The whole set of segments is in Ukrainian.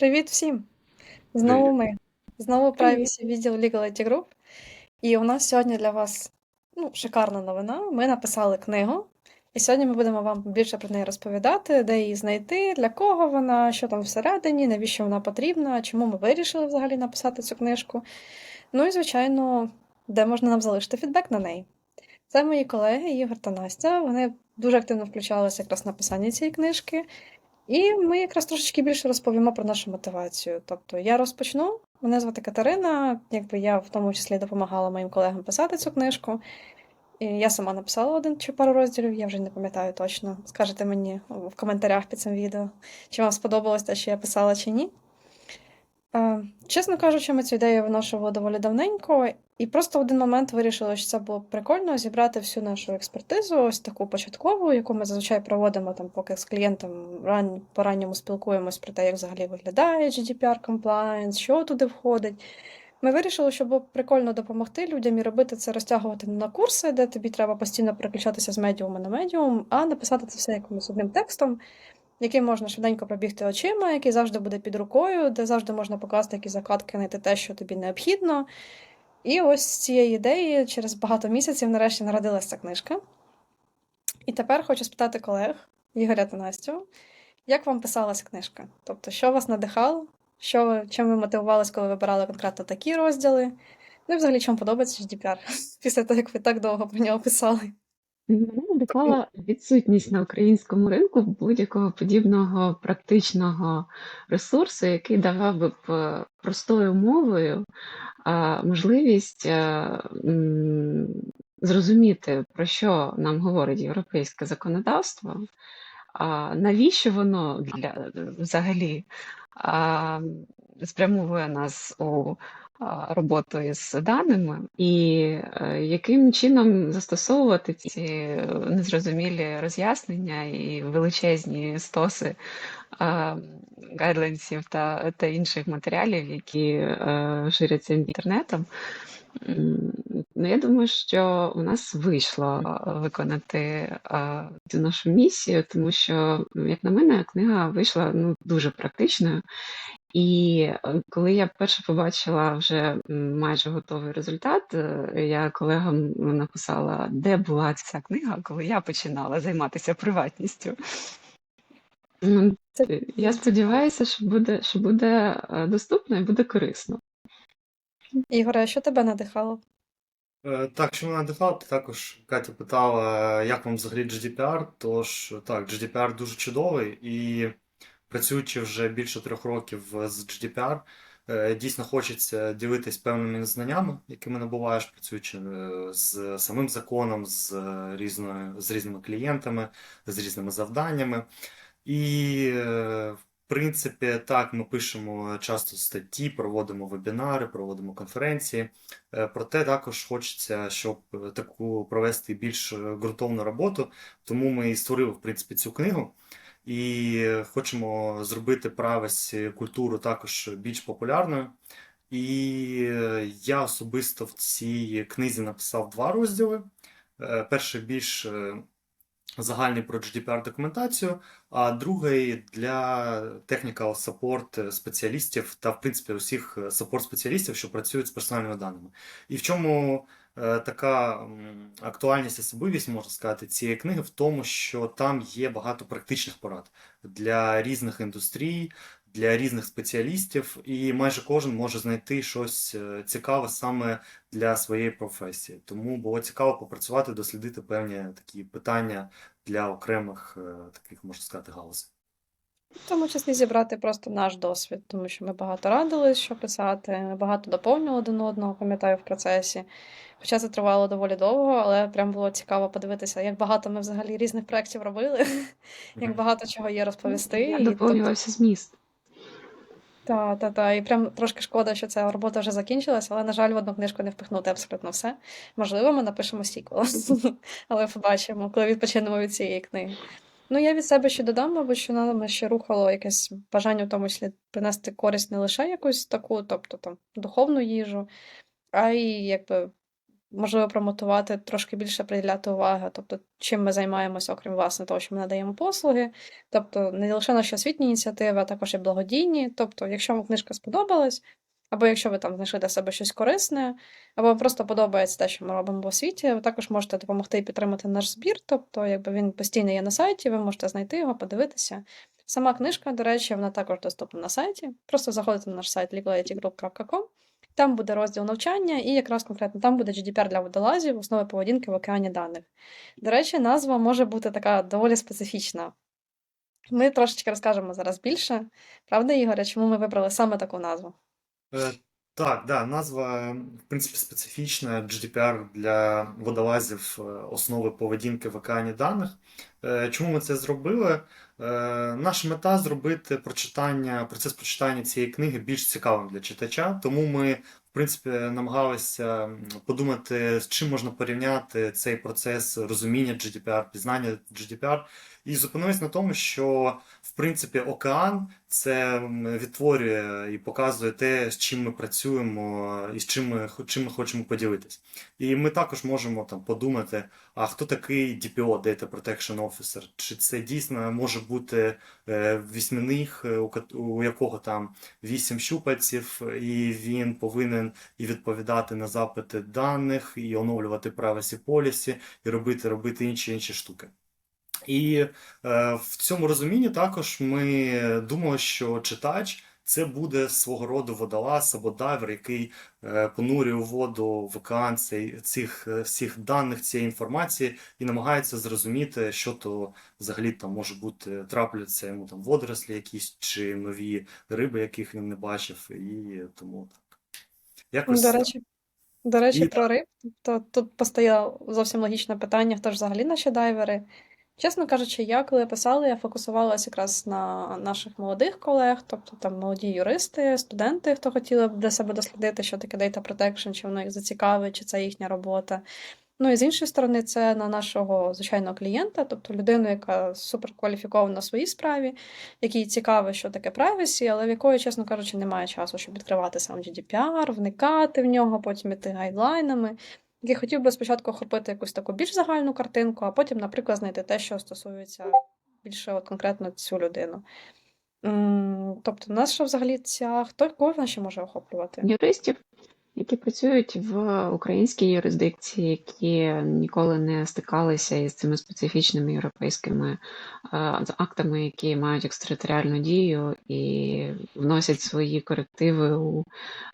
Привіт всім! Знову ми. Знову privacy відділ Legal IT Group. І у нас сьогодні для вас ну, шикарна новина. Ми написали книгу, і сьогодні ми будемо вам більше про неї розповідати, де її знайти, для кого вона, що там всередині, навіщо вона потрібна, чому ми вирішили взагалі написати цю книжку. Ну і, звичайно, де можна нам залишити фідбек на неї. Це мої колеги Ігор та Настя. Вони дуже активно включалися якраз в написання цієї книжки. І ми якраз трошечки більше розповімо про нашу мотивацію. Тобто я розпочну. Мене звати Катерина, якби я в тому числі допомагала моїм колегам писати цю книжку. І я сама написала один чи пару розділів, я вже не пам'ятаю точно. Скажете мені в коментарях під цим відео, чи вам сподобалось те, що я писала, чи ні. Чесно кажучи, ми цю ідею виношували доволі давненько, і просто в один момент вирішили, що це було прикольно зібрати всю нашу експертизу, ось таку початкову, яку ми зазвичай проводимо там, поки з клієнтом ран... по ранньому спілкуємось про те, як взагалі виглядає GDPR compliance, що туди входить. Ми вирішили, що було прикольно допомогти людям і робити це, розтягувати не на курси, де тобі треба постійно переключатися з медіуму на медіум, а написати це все якимось одним текстом, який можна швиденько пробігти очима, який завжди буде під рукою, де завжди можна покласти якісь закладки, знайти те, що тобі необхідно. І ось з цієї ідеї через багато місяців нарешті народилася ця книжка. І тепер хочу спитати колег Ігоря та Настю, як вам писалась книжка? Тобто, що вас надихало? Що ви, чим ви мотивувались, коли вибирали конкретно такі розділи? Ну і взагалі, чому подобається GDPR після того, як ви так довго про нього писали? Мене відсутність на українському ринку будь-якого подібного практичного ресурсу, який давав би б е, простою мовою можливість е, зрозуміти, про що нам говорить європейське законодавство, навіщо воно для взагалі спрямовує нас у а, роботу із даними, і е, яким чином застосовувати ці е, незрозумілі роз'яснення і величезні стоси а, гайдлайнсів та, та інших матеріалів, які е, ширяться інтернетом. Ну, я думаю, що у нас вийшло виконати а, цю нашу місію, тому що, як на мене, книга вийшла ну, дуже практичною. І е, коли я перше побачила вже майже готовий результат, е, я колегам написала, де була ця книга, коли я починала займатися приватністю. Це е, Я сподіваюся, що буде, що буде доступно і буде корисно. Ігоре, а що тебе надихало? Так, що мене надихало, то також Катя питала, як вам взагалі GDPR. Тож так, GDPR дуже чудовий і працюючи вже більше трьох років з GDPR, е, дійсно хочеться ділитись певними знаннями, якими набуваєш, працюючи е, з самим законом, з різною, з різними клієнтами, з різними завданнями. І, е, в принципі, так, ми пишемо часто статті, проводимо вебінари, проводимо конференції. Е, Проте також хочеться, щоб е, таку провести більш е, ґрунтовну роботу, тому ми і створили, в принципі, цю книгу. І е, хочемо зробити privacy культуру також більш популярною. І е, я особисто в цій книзі написав два розділи. Е, Перший більш е, загальний про GDPR документацію, а другий для technical support спеціалістів та, в принципі, усіх support спеціалістів, що працюють з персональними даними. І в чому е, така актуальність, особливість, можна сказати, цієї книги в тому, що там є багато практичних порад для різних індустрій, для різних спеціалістів, і майже кожен може знайти щось е, цікаве саме для своєї професії. Тому було цікаво попрацювати, дослідити певні такі питання для окремих е, таких, можна сказати, галузей. В тому числі зібрати просто наш досвід, тому що ми багато радили, що писати, ми багато доповнювали один одного, пам'ятаю, в процесі. Хоча це тривало доволі довго, але прям було цікаво подивитися, як багато ми взагалі різних проєктів робили, як багато чого є розповісти. Я І тобто, доповнювався зміст. та, та, та. І прям трошки шкода, що ця робота вже закінчилася, але, на жаль, в одну книжку не впихнути абсолютно все. Можливо, ми напишемо сіквел, але побачимо, коли відпочинемо від цієї книги. Ну, я від себе ще додам, мабуть, що нами ще рухало якесь бажання, в тому числі принести користь не лише якусь таку, тобто там духовну їжу, а й якби можливо, промотувати, трошки більше приділяти уваги, тобто, чим ми займаємося, окрім власне того, що ми надаємо послуги. Тобто, не лише наші освітні ініціативи, а також і благодійні. Тобто, якщо вам книжка сподобалась, або якщо ви там знайшли для себе щось корисне, або просто подобається те, що ми робимо в освіті, ви також можете допомогти і підтримати наш збір. Тобто, якби він постійно є на сайті, ви можете знайти його, подивитися. Сама книжка, до речі, вона також доступна на сайті. Просто заходите на наш сайт legalitigroup.com, там буде розділ навчання, і якраз конкретно там буде GDPR для водолазів, основи поведінки в океані даних. До речі, назва може бути така доволі специфічна. Ми трошечки розкажемо зараз більше. Правда, Ігоре, чому ми вибрали саме таку назву? Е, Так, да, назва, в принципі, специфічна. GDPR для водолазів е, основи поведінки в океані даних. Е, Чому ми це зробили? Наша мета зробити прочитання, процес прочитання цієї книги більш цікавим для читача. Тому ми, в принципі, намагалися подумати, з чим можна порівняти цей процес розуміння GDPR, пізнання GDPR. І зупинились на тому, що в принципі океан це відтворює і показує те, з чим ми працюємо і з чим ми, чим ми хочемо поділитись. І ми також можемо там подумати, а хто такий DPO, Data Protection Officer? Чи це дійсно може бути е, вісьминих, е, у, якого там вісім щупальців, і він повинен і відповідати на запити даних, і оновлювати privacy policy, і робити, робити інші інші штуки. І е, в цьому розумінні також ми думали, що читач це буде свого роду водолаз або дайвер, який е, понурює у воду в океан цей, цих е, всіх даних, цієї інформації і намагається зрозуміти, що то взагалі там може бути, трапляться йому там водорослі якісь чи нові риби, яких він не бачив, і тому так. Якось До речі, до речі, І- про риб, то тут постає зовсім логічне питання, хто ж взагалі наші дайвери. Чесно кажучи, я коли писала, я фокусувалася якраз на наших молодих колег, тобто там молоді юристи, студенти, хто хотіли б для себе дослідити, що таке data protection, чи воно їх зацікавить, чи це їхня робота. Ну і з іншої сторони, це на нашого звичайного клієнта, тобто людину, яка суперкваліфікована в своїй справі, якій цікаво, що таке privacy, але в якої, чесно кажучи, немає часу, щоб відкривати сам GDPR, вникати в нього, потім іти гайдлайнами. Який хотів би спочатку охопити якусь таку більш загальну картинку, а потім, наприклад, знайти те, що стосується більше от конкретно цю людину. Тобто, нас взагалі ця хто кого вона ще може охоплювати? юристів, які працюють в українській юрисдикції, які ніколи не стикалися із цими специфічними європейськими е, актами, які мають екстериторіальну дію і вносять свої корективи у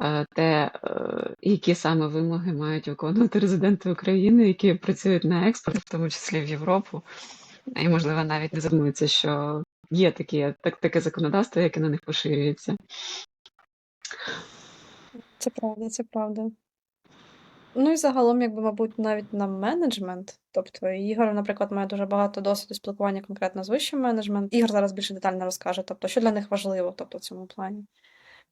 е, те, е, які саме вимоги мають виконувати резиденти України, які працюють на експорт, в тому числі в Європу, і можливо навіть не задумуються, що є такі, так, таке законодавство, яке на них поширюється. Це правда, це правда. Ну і загалом, якби, мабуть, навіть на менеджмент. Тобто Ігор, наприклад, має дуже багато досвіду спілкування конкретно з вищим менеджментом. Ігор зараз більше детально розкаже, тобто, що для них важливо, тобто, в цьому плані.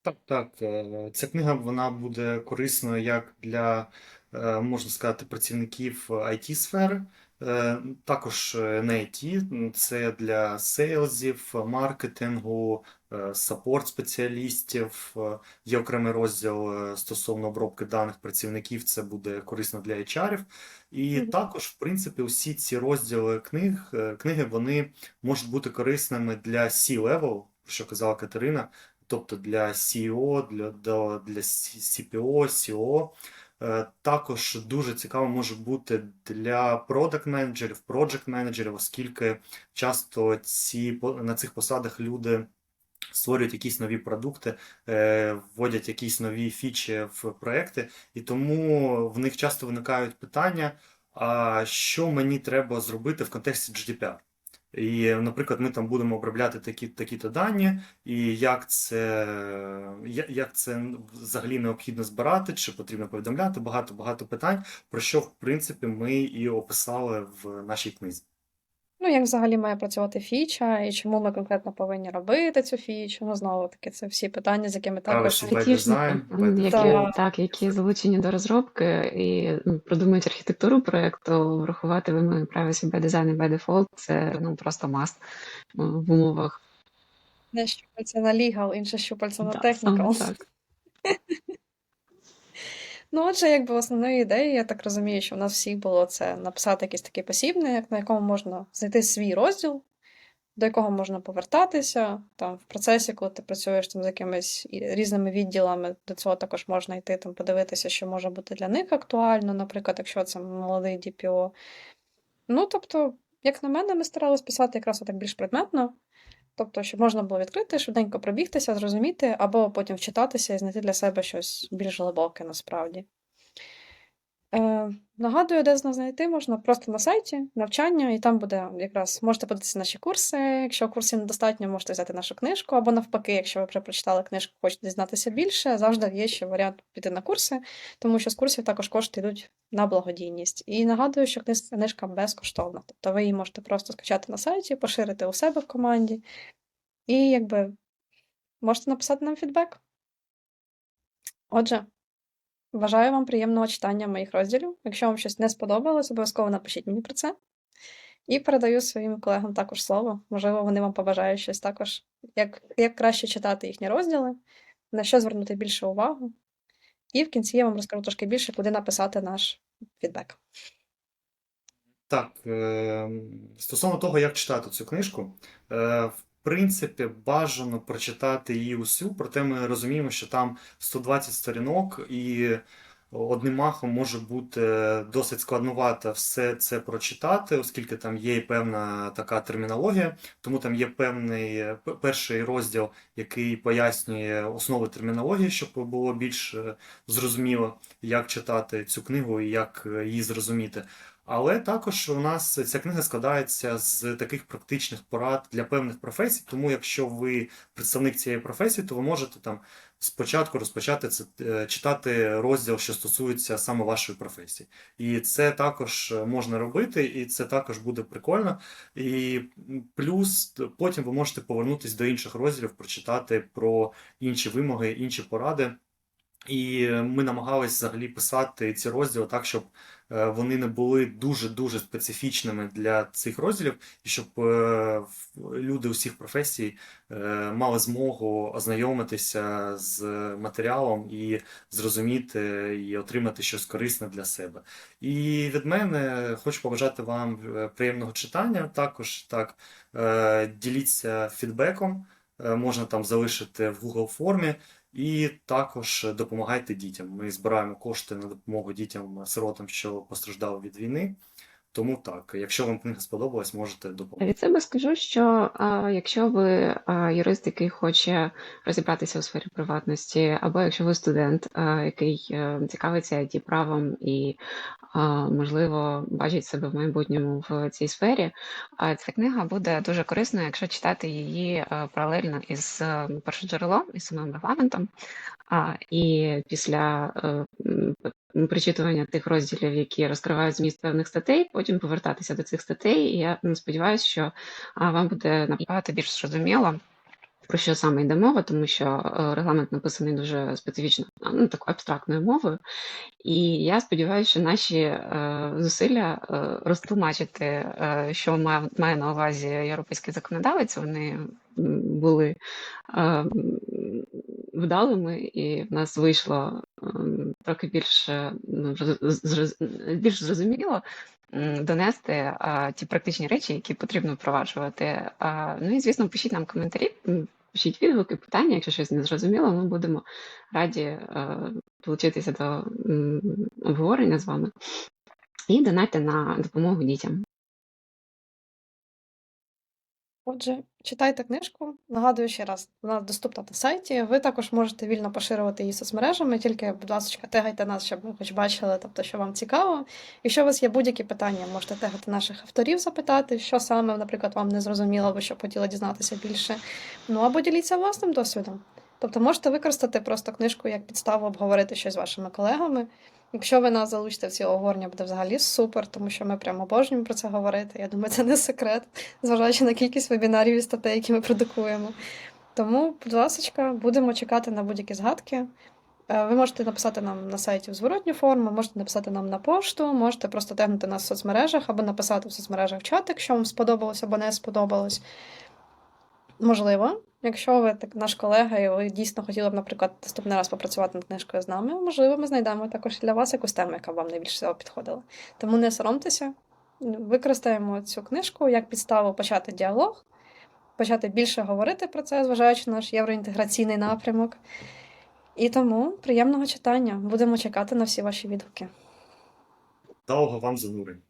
Так, так. е, Ця книга вона буде корисною як для, е, можна сказати, працівників it сфери е, також не IT, це для сейлзів, маркетингу, саппорт спеціалістів. Е, Є окремий розділ е, стосовно обробки даних працівників, це буде корисно для HR-ів. І Мгм. також, в принципі, усі ці розділи книг, е, книги вони можуть бути корисними для C-level, про що казала Катерина тобто для CEO, для, до- для CPO, CEO. Е, Також дуже цікаво може бути для продакт менеджерів, project менеджерів, оскільки часто ці, на цих посадах люди створюють якісь нові продукти, е, вводять якісь нові фічі в проекти, і тому в них часто виникають питання, а що мені треба зробити в контексті GDPR? І, наприклад, ми там будемо обробляти такі, такі-то дані, і як це, як це взагалі необхідно збирати, чи потрібно повідомляти, багато багато питань, про що, в принципі, ми і описали в нашій книзі. Ну, як взагалі має працювати фіча, і чому ми конкретно повинні робити цю фічу? Ну, знову таки, це всі питання, з якими також. Такі ж, м, які, так, які залучені до розробки і м, продумують архітектуру проєкту, врахувати вимоги privacy by design і by default – це ну, просто must м, в умовах. Не щупальця на legal, інше щупальця на Да, саме technical. так. Ну, отже, якби основною ідеєю, я так розумію, що в нас всіх було це написати якийсь такий посібник, на якому можна знайти свій розділ, до якого можна повертатися. Там в процесі, коли ти працюєш там з якимись різними відділами, до цього також можна йти там подивитися, що може бути для них актуально, наприклад, якщо це молодий DPO. Ну, тобто, як на мене, ми старалися писати якраз отак більш предметно. Тобто, щоб можна було відкрити, швиденько пробігтися, зрозуміти, або потім вчитатися і знайти для себе щось більш глибоке насправді. Е, нагадую, де з нас знайти можна просто на сайті навчання, і там буде якраз можете подивитися наші курси. Якщо курсів недостатньо, можете взяти нашу книжку, або навпаки, якщо ви вже прочитали книжку, хочете дізнатися більше, завжди є ще варіант піти на курси, тому що з курсів також кошти йдуть на благодійність. І нагадую, що книжка безкоштовна. Тобто ви її можете просто скачати на сайті, поширити у себе в команді, і якби можете написати нам фідбек. Отже. Бажаю вам приємного читання моїх розділів. Якщо вам щось не сподобалось, обов'язково напишіть мені про це. І передаю своїм колегам також слово. Можливо, вони вам побажають щось також, як, як краще читати їхні розділи, на що звернути більше увагу. І в кінці я вам розкажу трошки більше, куди написати наш фідбек. Так, е, стосовно того, як читати цю книжку, е, принципі, бажано прочитати її усю, проте ми розуміємо, що там 120 сторінок, і одним махом може бути досить складновато все це прочитати, оскільки там є і певна така термінологія, тому там є певний перший розділ, який пояснює основи термінології, щоб було більш е, зрозуміло, як читати цю книгу і як е, її зрозуміти. Але також у нас ця книга складається з таких практичних порад для певних професій. Тому, якщо ви представник цієї професії, то ви можете там спочатку розпочати це е, читати розділ, що стосується саме вашої професії. І це також можна робити, і це також буде прикольно. І плюс потім ви можете повернутися до інших розділів, прочитати про інші вимоги, інші поради. І ми намагалися взагалі писати ці розділи так, щоб е, вони не були дуже-дуже специфічними для цих розділів, і щоб е, люди усіх професій е, мали змогу ознайомитися з матеріалом і зрозуміти і отримати щось корисне для себе. І від мене хочу побажати вам приємного читання. Також так діліться фідбеком, можна там залишити в Google формі. І також допомагайте дітям. Ми збираємо кошти на допомогу дітям-сиротам, що постраждали від війни. Тому так, якщо вам книга сподобалась, можете допомогти. Від себе скажу, що а, якщо ви а, юрист, який хоче розібратися у сфері приватності, або якщо ви студент, а, який а, цікавиться it правом і, можливо, бачить себе в майбутньому в цій сфері, а, ця книга буде дуже корисною, якщо читати її е, паралельно із е, першоджерелом, із самим регламентом. І після е, причитування тих розділів, які розкривають зміст певних статей, потім повертатися до цих статей. І я сподіваюся, що вам буде набагато більш зрозуміло. Про що саме йде мова, тому що е, регламент написаний дуже специфічно, ну такою абстрактною мовою. І я сподіваюся, що наші е, зусилля е, розтлумачити, що має, має на увазі європейський законодавець, вони були вдалими, і в нас вийшло ем, трохи більше ну, більш зрозуміло донести а, ті практичні речі, які потрібно впроваджувати. А, ну і звісно, пишіть нам коментарі, пишіть відгуки, питання, якщо щось не зрозуміло, ми будемо раді а, долучитися до м, обговорення з вами і донайте на допомогу дітям. Отже, читайте книжку. Нагадую ще раз, вона доступна на сайті. Ви також можете вільно поширювати її соцмережами, тільки, будь ласка, тегайте нас, щоб ми хоч бачили, тобто, що вам цікаво. Якщо у вас є будь-які питання, можете тегати наших авторів, запитати, що саме, наприклад, вам не зрозуміло, або що хотіли дізнатися більше. Ну або діліться власним досвідом. Тобто можете використати просто книжку як підставу обговорити щось з вашими колегами. Якщо ви нас залучите в ці обговорення, буде взагалі супер, тому що ми прямо обожнюємо про це говорити. Я думаю, це не секрет зважаючи на кількість вебінарів і статей, які ми продукуємо. Тому, будь ласка, будемо чекати на будь-які згадки. Е, Ви можете написати нам на сайті в зворотню форму, можете написати нам на пошту, можете просто тегнути нас в соцмережах або написати в соцмережах в чат, якщо вам сподобалось або не сподобалось. Можливо, Якщо ви так наш колега, і ви дійсно хотіли б, наприклад, наступний раз попрацювати над книжкою з нами, можливо, ми знайдемо також для вас якусь тему, яка б вам найбільше всього підходила. Тому не соромтеся, використаємо цю книжку як підставу почати діалог, почати більше говорити про це, зважаючи на наш євроінтеграційний напрямок. І тому приємного читання. Будемо чекати на всі ваші відгуки. Довго вам занурень.